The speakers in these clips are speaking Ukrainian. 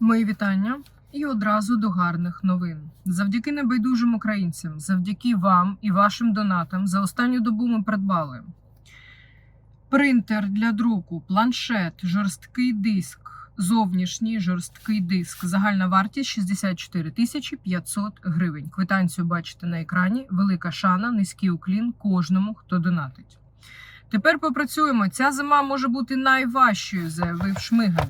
Мої вітання і одразу до гарних новин. Завдяки небайдужим українцям, завдяки вам і вашим донатам за останню добу ми придбали принтер для друку, планшет, жорсткий диск, зовнішній жорсткий диск. Загальна вартість 64 тисячі 500 гривень. Квитанцію бачите на екрані. Велика шана, низький уклін кожному, хто донатить. Тепер попрацюємо. Ця зима може бути найважчою, заявив Шмигаль.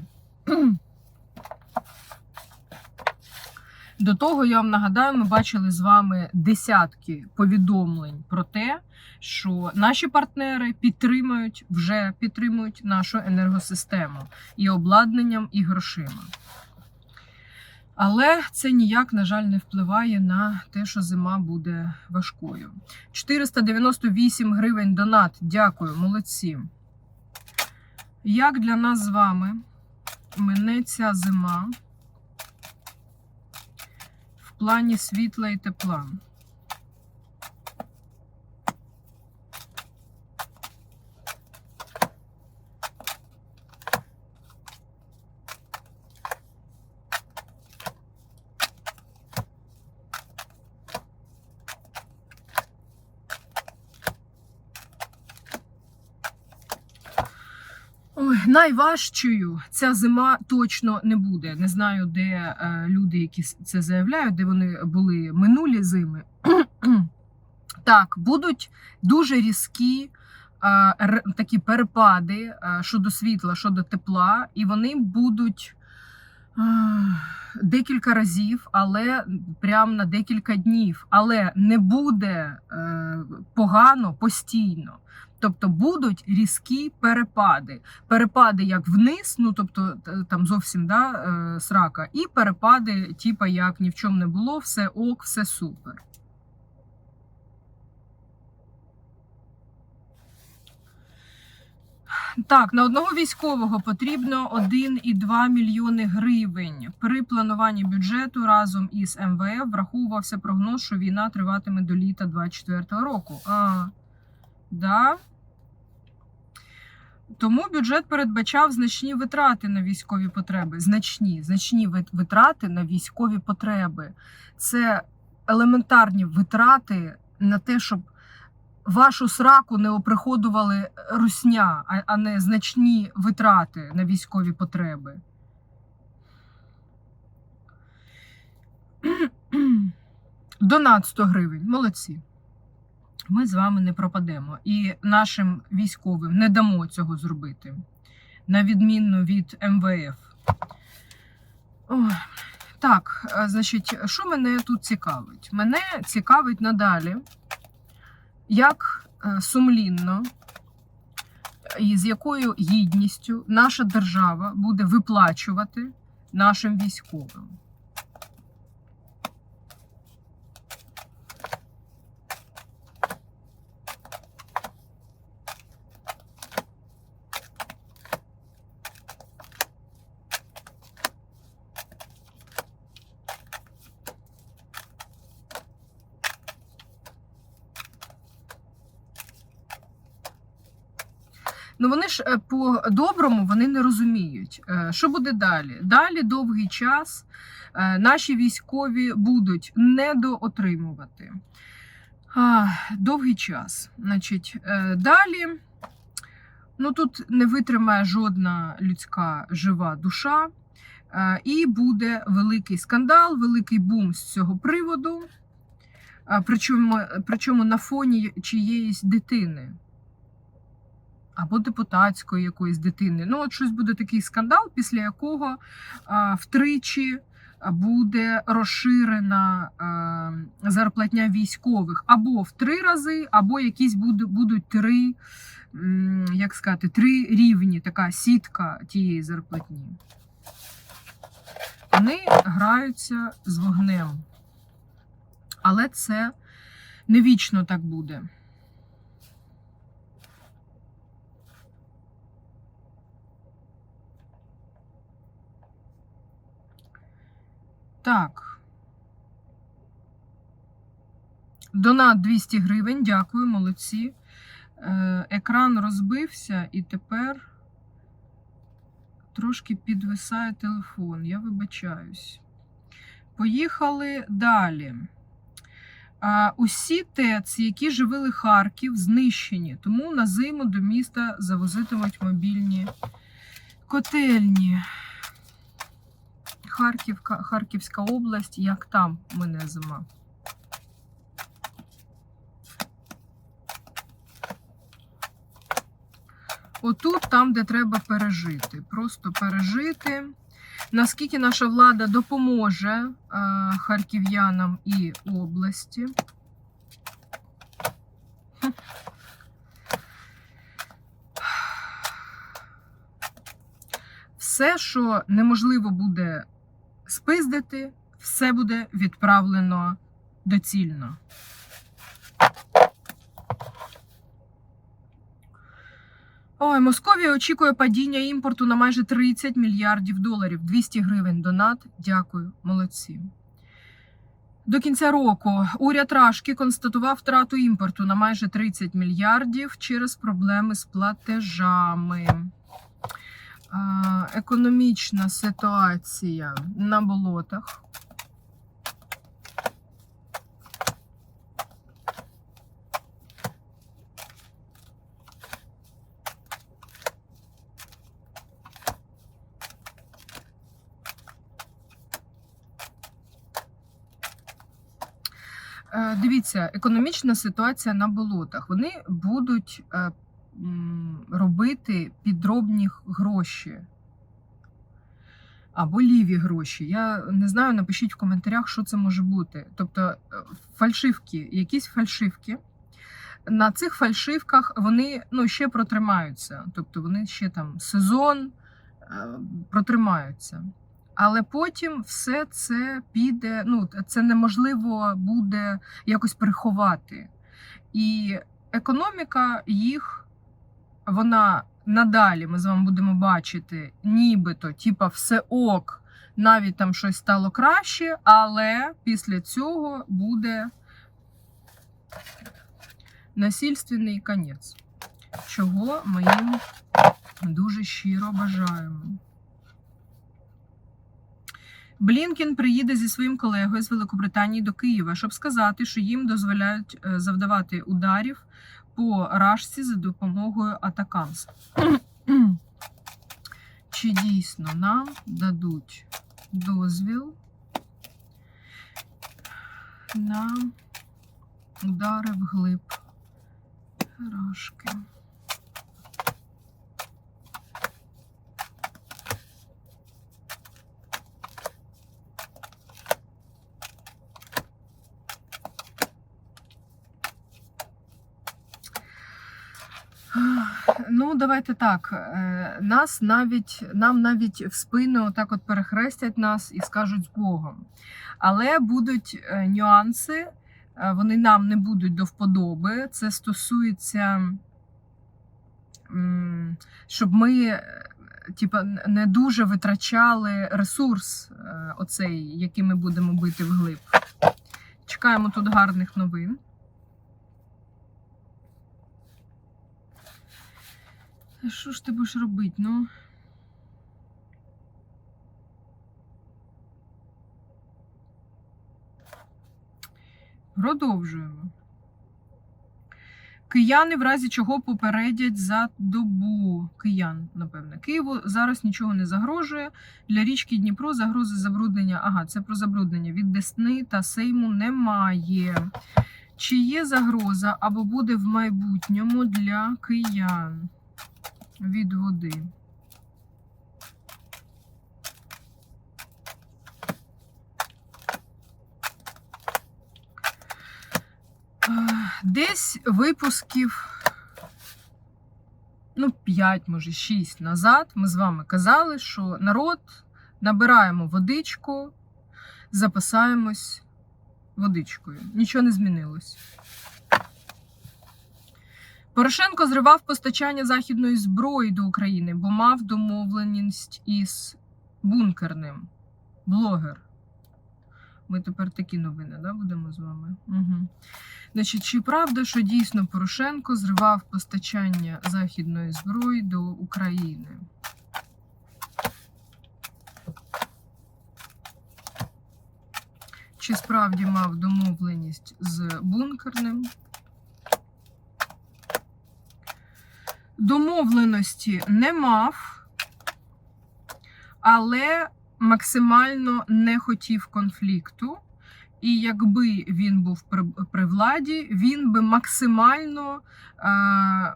До того я вам нагадаю, ми бачили з вами десятки повідомлень про те, що наші партнери підтримують вже підтримують нашу енергосистему і обладнанням, і грошима. Але це ніяк, на жаль, не впливає на те, що зима буде важкою. 498 гривень донат. Дякую, молодці. Як для нас з вами мине ця зима? Плані світла і тепла. Ой, найважчою ця зима точно не буде. Не знаю, де е, люди, які це заявляють, де вони були минулі зими. так, будуть дуже різкі е, такі перепади е, щодо світла, щодо тепла, і вони будуть декілька разів, але прямо на декілька днів. Але не буде погано постійно. Тобто будуть різкі перепади. Перепади як вниз, ну тобто там зовсім да, е, срака, і перепади, типа як ні в чому не було, все ок, все супер. Так, на одного військового потрібно 1,2 мільйони гривень. При плануванні бюджету разом із МВФ враховувався прогноз, що війна триватиме до літа 24 року. А, да. Тому бюджет передбачав значні витрати на військові потреби. Значні, значні витрати на військові потреби. Це елементарні витрати на те, щоб вашу сраку не оприходували русня, а- не значні витрати на військові потреби. Донат 100 гривень. Молодці. Ми з вами не пропадемо. І нашим військовим не дамо цього зробити. На відміну від МВФ. Ой. Так, е, значить, що мене тут цікавить? Мене цікавить надалі, як е, сумлінно і з якою гідністю наша держава буде виплачувати нашим військовим. Ну вони ж е, по-доброму вони не розуміють, Е, що буде далі. Далі довгий час е, наші військові будуть недоотримувати. Довгий час. Значить, далі ну тут не витримає жодна людська жива душа, і буде великий скандал, великий бум з цього приводу. Причому, причому на фоні чиєїсь дитини або депутатської якоїсь дитини. Ну, от щось буде такий скандал, після якого а, втричі буде розширена а, зарплатня військових або в три рази, або якісь буде, будуть три, як сказати, три рівні, така сітка тієї зарплатні. Вони граються з вогнем. Але це не вічно так буде. Так. Донат 200 гривень. Дякую, молодці. Е, Екран розбився і тепер трошки підвисає телефон, я вибачаюсь. Поїхали далі. Усі ТЕЦ, які живили Харків, знищені, тому на зиму до міста завозитимуть мобільні котельні. Харківка, Харківська область, як там мене зима. Отут, там, де треба пережити. Просто пережити. Наскільки наша влада допоможе е, харків'янам і області. Все, що неможливо буде спиздити, все буде відправлено доцільно. Ой, Московія очікує падіння імпорту на майже 30 мільярдів доларів. 200 гривень донат. Дякую, молодці. До кінця року уряд Рашки констатував втрату імпорту на майже 30 мільярдів через проблеми з платежами. Економічна ситуація на болотах. Е, Дивіться, економічна ситуація на болотах. Вони будуть е, робити підробні гроші або ліві гроші. Я не знаю, напишіть в коментарях, що це може бути. Тобто е, фальшивки, якісь фальшивки. На цих фальшивках вони ну, ще протримаються. Тобто вони ще там сезон е, протримаються. Але потім все це піде. Ну, це неможливо буде якось приховати. І економіка їх, вона надалі ми з вами будемо бачити, нібито, типа, все ок, навіть там щось стало краще, але після цього буде насильственний конець, чого ми їм дуже щиро бажаємо. Блінкен приїде зі своїм колегою з Великобританії до Києва, щоб сказати, що їм дозволяють е, завдавати ударів по рашці за допомогою Атакамс. Чи дійсно нам дадуть дозвіл на удари вглиб рашки? Ну, давайте так. е, Нас навіть нам навіть в спину так от перехрестять нас і скажуть з Богом. Але будуть е, нюанси, е, вони нам не будуть до вподоби. Це стосується, щоб ми типа, не дуже витрачали ресурс, оцей, який ми будемо бити вглиб. Чекаємо тут гарних новин. Та Що ж ти будеш робити? Ну. Продовжуємо. Кияни в разі чого попередять за добу. Киян, напевне. Києву зараз нічого не загрожує. Для річки Дніпро загрози забруднення. Ага, це про забруднення. Від Десни та Сейму немає. Чи є загроза або буде в майбутньому для киян? Від води. Е, Десь випусків, ну, 5, може, 6 назад, ми з вами казали, що народ набираємо водичку, запасаємось водичкою. Нічого не змінилось. Порошенко зривав постачання західної зброї до України, бо мав домовленість із бункерним блогер. Ми тепер такі новини да, будемо з вами. Угу. Значить, Чи правда, що дійсно Порошенко зривав постачання західної зброї до України? Чи справді мав домовленість з бункерним? Домовленості не мав, але максимально не хотів конфлікту. І якби він був при, владі, він би максимально е,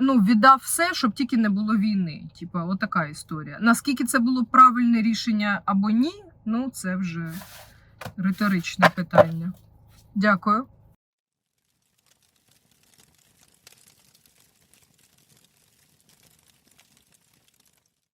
ну, віддав все, щоб тільки не було війни. Типа, отака історія. Наскільки це було правильне рішення або ні, ну це вже риторичне питання. Дякую.